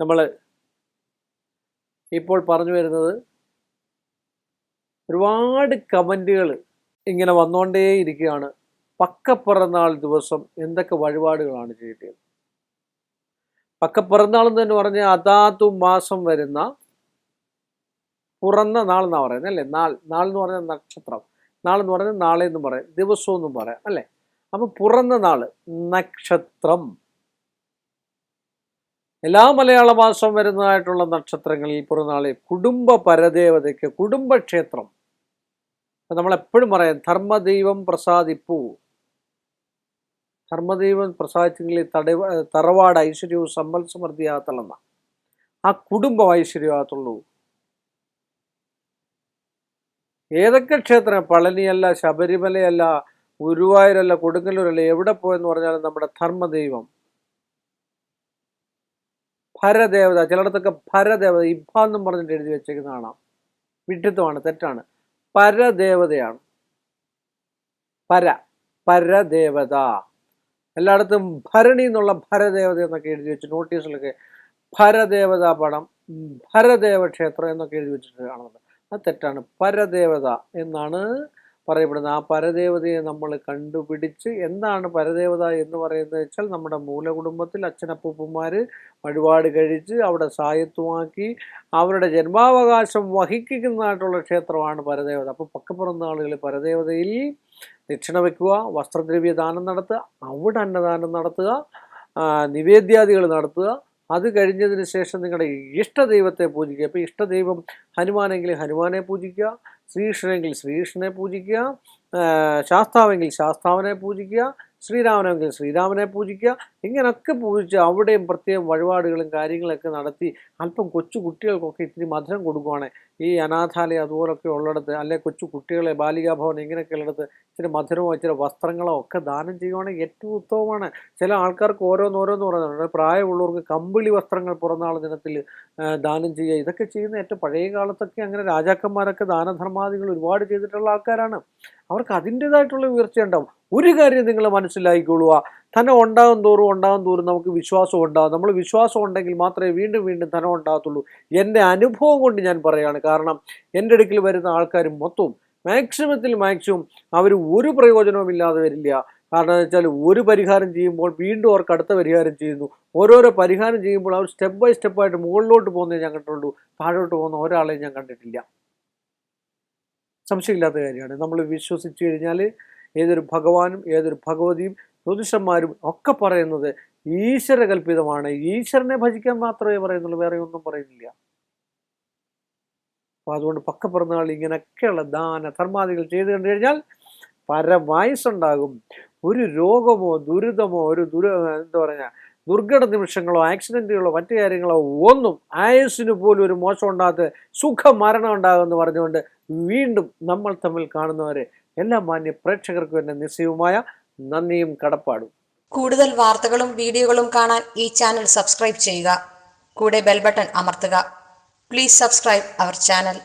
നമ്മൾ ഇപ്പോൾ പറഞ്ഞു വരുന്നത് ഒരുപാട് കമന്റുകൾ ഇങ്ങനെ വന്നുകൊണ്ടേ വന്നുകൊണ്ടേയിരിക്കുകയാണ് പക്കപ്പിറന്നാൾ ദിവസം എന്തൊക്കെ വഴിപാടുകളാണ് ചെയ്യേണ്ടത് പക്കപ്പിറന്നാൾ എന്ന് പറഞ്ഞാൽ അതാതു മാസം വരുന്ന പുറന്ന നാൾ എന്നാണ് പറയുന്നത് അല്ലേ? നാൾ നാൾ എന്ന് പറഞ്ഞാൽ നക്ഷത്രം. നാൾ എന്ന് പറഞ്ഞാൽ നാളെ എന്ന് പറയാം ദിവസം എന്നും പറയാം അല്ലേ? അപ്പം പുറന്ന നാൾ നക്ഷത്രം. എല്ലാ മലയാള മാസം വരുന്നതായിട്ടുള്ള നക്ഷത്രങ്ങളിൽ പുറന്നാളെ കുടുംബ പരദേവതയ്ക്ക് കുടുംബക്ഷേത്രം നമ്മളെപ്പോഴും പറയാം ധർമ്മദൈവം പ്രസാദിപ്പൂ. ധർമ്മദൈവം പ്രസാദിച്ചെങ്കിൽ തടവ തറവാട് ഐശ്വര്യവും സമ്പൽ സമൃദ്ധിയാകത്തുള്ളന്ന ആ കുടുംബം ഐശ്വര്യമാകത്തുള്ളൂ ഏതൊക്കെ ക്ഷേത്രം പളനിയല്ല ശബരിമലയല്ല ഗുരുവായൂരല്ല കൊടുങ്ങല്ലൂരല്ല എവിടെ പോയെന്ന് പറഞ്ഞാലും നമ്മുടെ ധർമ്മദൈവം ഭരദേവത ചിലയിടത്തൊക്കെ ഭരദേവത ഇബ്ബ എന്നും പറഞ്ഞിട്ട് എഴുതി വെച്ചേക്കുന്ന കാണാം വിഡ്ഢിത്വമാണ് തെറ്റാണ്. പരദേവതയാണ്. പര പരദേവത. എല്ലായിടത്തും ഭരണി എന്നുള്ള ഭരദേവത എന്നൊക്കെ എഴുതി വെച്ച് നോട്ടീസിലൊക്കെ ഭരദേവത പടം ഭരദേവ ക്ഷേത്രം എന്നൊക്കെ എഴുതി വെച്ചിട്ട് കാണുന്നുണ്ട്. അത് തെറ്റാണ്. പരദേവത എന്നാണ് പറയപ്പെടുന്നത് ആ പരദേവതയെ നമ്മൾ കണ്ടുപിടിച്ച് എന്താണ് പരദേവത എന്ന് പറയുന്നത് വെച്ചാൽ നമ്മുടെ മൂലകുടുംബത്തിൽ അച്ഛനപ്പൂപ്പന്മാർ വഴിപാട് കഴിച്ച് അവിടെ സായത്വമാക്കി അവരുടെ ജന്മാവകാശം വഹിക്കുന്നതായിട്ടുള്ള ക്ഷേത്രമാണ് പരദേവത. അപ്പോൾ പക്കപ്പുറന്ന ആളുകൾ പരദേവതയിൽ ദക്ഷിണ വയ്ക്കുക വസ്ത്രദ്രവ്യ ദാനം നടത്തുക അവിടെ അന്നദാനം നടത്തുക നിവേദ്യാദികൾ നടത്തുക അത് കഴിഞ്ഞതിന് ശേഷം നിങ്ങളുടെ ഇഷ്ടദൈവത്തെ പൂജിക്കുക. അപ്പോൾ ഇഷ്ടദൈവം ഹനുമാനെങ്കിൽ ഹനുമാനെ പൂജിക്കുക ശ്രീകൃഷ്ണനെങ്കിൽ ശ്രീകൃഷ്ണനെ പൂജിക്കുക ശാസ്താവെങ്കിൽ ശാസ്താവിനെ പൂജിക്കുക ശ്രീരാമനെങ്കിൽ ശ്രീരാമനെ പൂജിക്കുക. ഇങ്ങനൊക്കെ പൂജിച്ച് അവിടെയും പ്രത്യേകം വഴിപാടുകളും കാര്യങ്ങളൊക്കെ നടത്തി അല്പം കൊച്ചു കുട്ടികൾക്കൊക്കെ ഇത്തിരി മധുരം കൊടുക്കുവാണ്. ഈ അനാഥാലയം അതുപോലൊക്കെ ഉള്ളിടത്ത് അല്ലെ കൊച്ചു കുട്ടികളെ ബാലികാഭവൻ ഇങ്ങനെയൊക്കെ ഉള്ളിടത്ത് ഇച്ചിരി മധുരമോ ഇച്ചിരി വസ്ത്രങ്ങളോ ഒക്കെ ദാനം ചെയ്യുവാണെങ്കിൽ ഏറ്റവും ഉത്തമമാണ്. ചില ആൾക്കാർക്ക് ഓരോന്നോരോന്ന് പറയുന്നുണ്ട്. പ്രായമുള്ളവർക്ക് കമ്പിളി വസ്ത്രങ്ങൾ പുറന്നാൾ ദിനത്തിൽ ദാനം ചെയ്യുക. ഇതൊക്കെ ചെയ്യുന്ന ഏറ്റവും പഴയ കാലത്തൊക്കെ അങ്ങനെ രാജാക്കന്മാരൊക്കെ ദാനധർമാദികൾ ഒരുപാട് ചെയ്തിട്ടുള്ള ആൾക്കാരാണ്. അവർക്ക് അതിന്റെതായിട്ടുള്ള ഉയർച്ചയുണ്ടാവും. ഒരു കാര്യം നിങ്ങൾ മനസ്സിലാക്കിക്കൊള്ളുക ധനം ഉണ്ടാകും തോറും ഉണ്ടാകും തോറും നമുക്ക് വിശ്വാസം ഉണ്ടാകും നമ്മൾ വിശ്വാസം ഉണ്ടെങ്കിൽ മാത്രമേ വീണ്ടും വീണ്ടും ധനം ഉണ്ടാകത്തുള്ളൂ. എന്റെ അനുഭവം കൊണ്ട് ഞാൻ പറയുകയാണ് കാരണം എന്റെ അടുക്കിൽ വരുന്ന ആൾക്കാർ മൊത്തവും മാക്സിമത്തിൽ മാക്സിമം അവർ ഒരു പ്രയോജനവും ഇല്ലാതെ വരില്ല. കാരണം എന്ന് വെച്ചാൽ ഒരു പരിഹാരം ചെയ്യുമ്പോൾ വീണ്ടും അവർക്ക് അടുത്ത പരിഹാരം ചെയ്യുന്നു. ഓരോരോ പരിഹാരം ചെയ്യുമ്പോൾ അവർ സ്റ്റെപ്പ് ബൈ സ്റ്റെപ്പായിട്ട് മുകളിലോട്ട് പോകുന്നേ ഞാൻ കണ്ടിട്ടുള്ളൂ. താഴോട്ട് പോകുന്ന ഒരാളെയും ഞാൻ കണ്ടിട്ടില്ല. സംശയമില്ലാത്ത കാര്യമാണ്. നമ്മൾ വിശ്വസിച്ചു കഴിഞ്ഞാൽ ഏതൊരു ഭഗവാനും ഏതൊരു ഭഗവതിയും ജ്യോതിഷന്മാരും ഒക്കെ പറയുന്നത് ഈശ്വരകൽപിതമാണ് ഈശ്വരനെ ഭജിക്കാൻ മാത്രമേ പറയുന്നുള്ളൂ വേറെ ഒന്നും പറയുന്നില്ല. അപ്പോൾ അതുകൊണ്ട് പക്ക പിറന്നാൾ ഇങ്ങനെയൊക്കെയുള്ള ദാന ധർമാദികൾ ചെയ്തു കണ്ടു കഴിഞ്ഞാൽ പരമായുസുണ്ടാകും ഒരു രോഗമോ ദുരിതമോ ഒരു ദുര എന്താ പറയുക ദുർഘട നിമിഷങ്ങളോ ആക്സിഡന്റുകളോ മറ്റു കാര്യങ്ങളോ ഒന്നും ആയുസ്സിന് പോലും ഒരു മോശം ഉണ്ടാകാത്ത സുഖ മരണം ഉണ്ടാകുമെന്ന് പറഞ്ഞുകൊണ്ട് വീണ്ടും നമ്മൾ തമ്മിൽ കാണുന്നവരെ എല്ലാ മാന്യ പ്രേക്ഷകർക്കും എന്റെ നിസ്സയവുമായ നന്ദിയും കടപ്പാടും. കൂടുതൽ വാർത്തകളും വീഡിയോകളും കാണാൻ ഈ ചാനൽ സബ്സ്ക്രൈബ് ചെയ്യുക. കൂടെ ബെൽ ബട്ടൺ അമർത്തുക. Please subscribe our channel